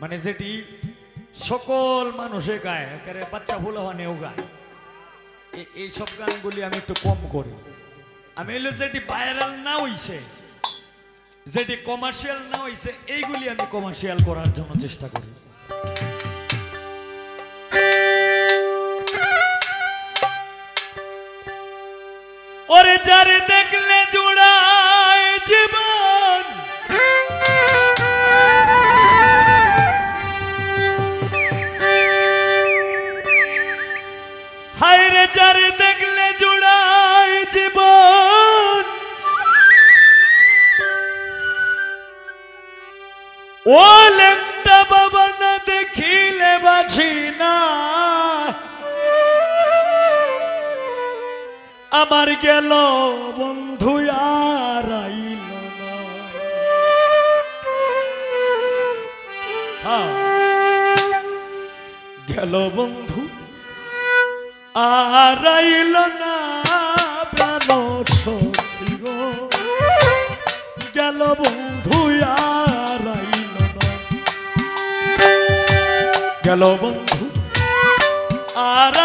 মানে যেটি সকল মানুষে গায়, একেবারে বাচ্চা ভুল হওয়ানেও গায়। এই সব গানগুলি আমি একটু কম করি। আমি হলো যেটি ভাইরাল না হইছে, যেটি কমার্শিয়াল না হইছে, এইগুলি আমি কমার্শিয়াল করার জন্য চেষ্টা করি। ওরে যারে দেখলে জোড়ায় জীবন যারে দেখলে জোড়ায় জীবন। ও লেংটা বাবা না দেখিলে বাছি না। আমার গেল বন্ধু আর হ্যাঁ, গেল বন্ধু আর আইল না প্রাণ সখী গো। গেল বন্ধু আর আইল না। গেল বন্ধু আর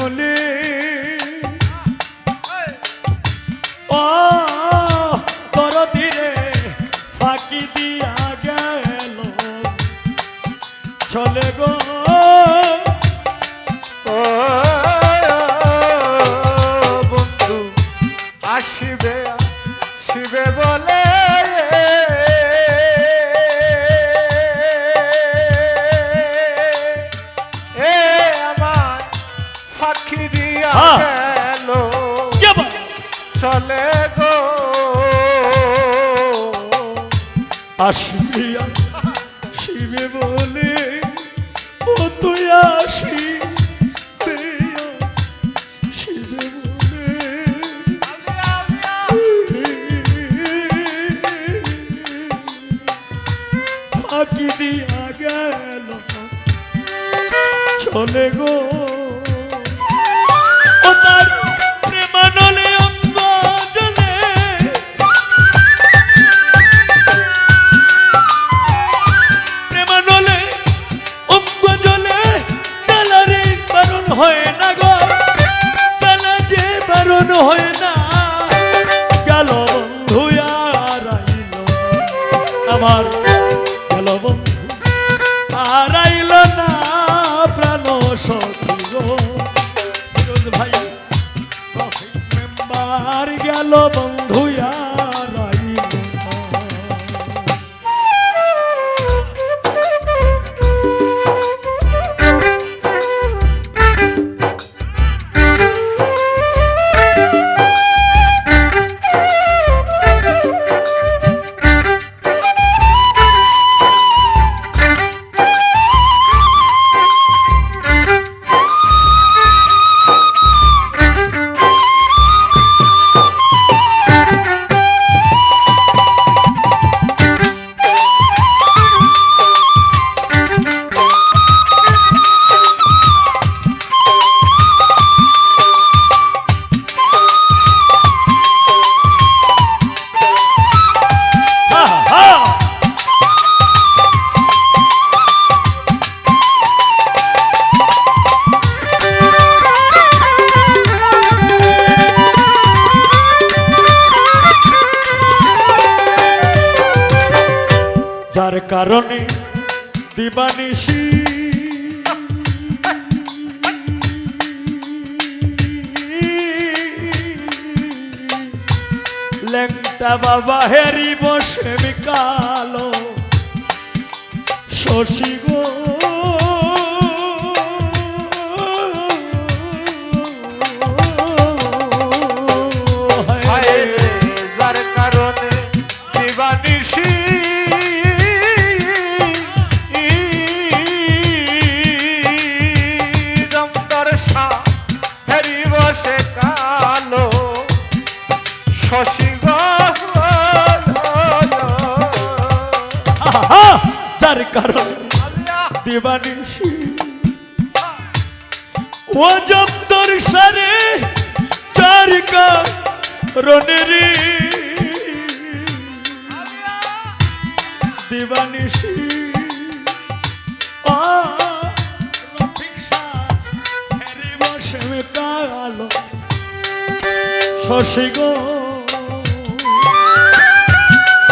শিবে ও তোর ধীরে ফাঁকি দিয়া গেল। চলে গো আর শিবে বলে ও তুই আসি ফাঁকি দিয়া গেল। চলে গো আমার লেংটা বাবা হেরি বসে বিকালো শশী গো। যার কারণে দিবানিসি ও জব্দর সারে চার কারণে রে দিবানিসি শশী গো।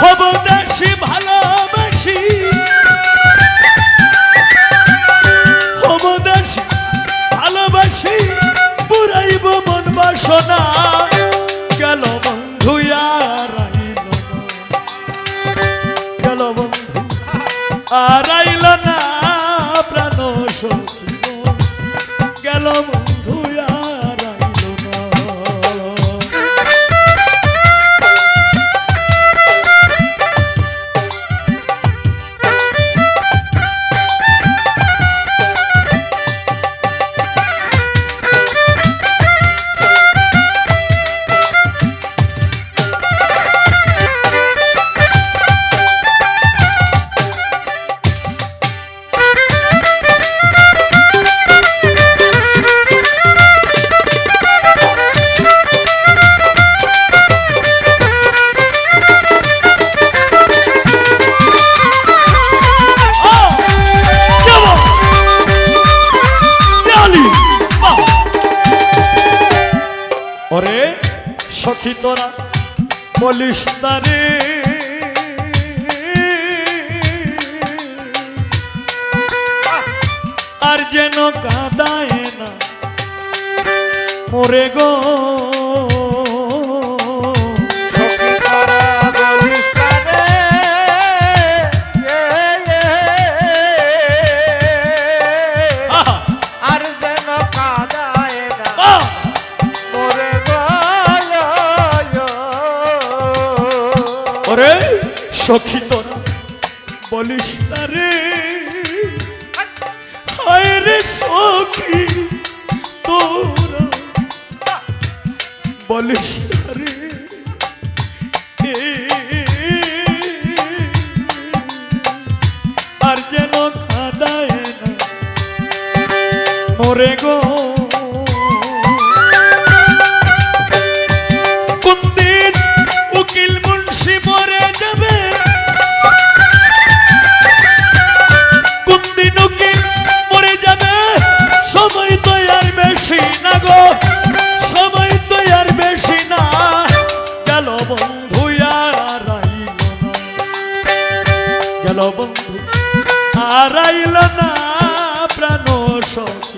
হব দেশি ভালোবাসি পুরাইব মন বাসনা। গেল বন্ধু আর গেল বন্ধু আর সখী তোরা বলিস তারে। আর যেন কাঁদায় না। মরে গো। কোনদিন উকিল মুন্সি মরে যাবে? কোনদিন উকিল মরে যাবে? সময় তো আর বেশি না গো, সময় তো আর বেশি না। গেল বন্ধু আর গেল বন্ধু আর আইল না, প্রাণ সখী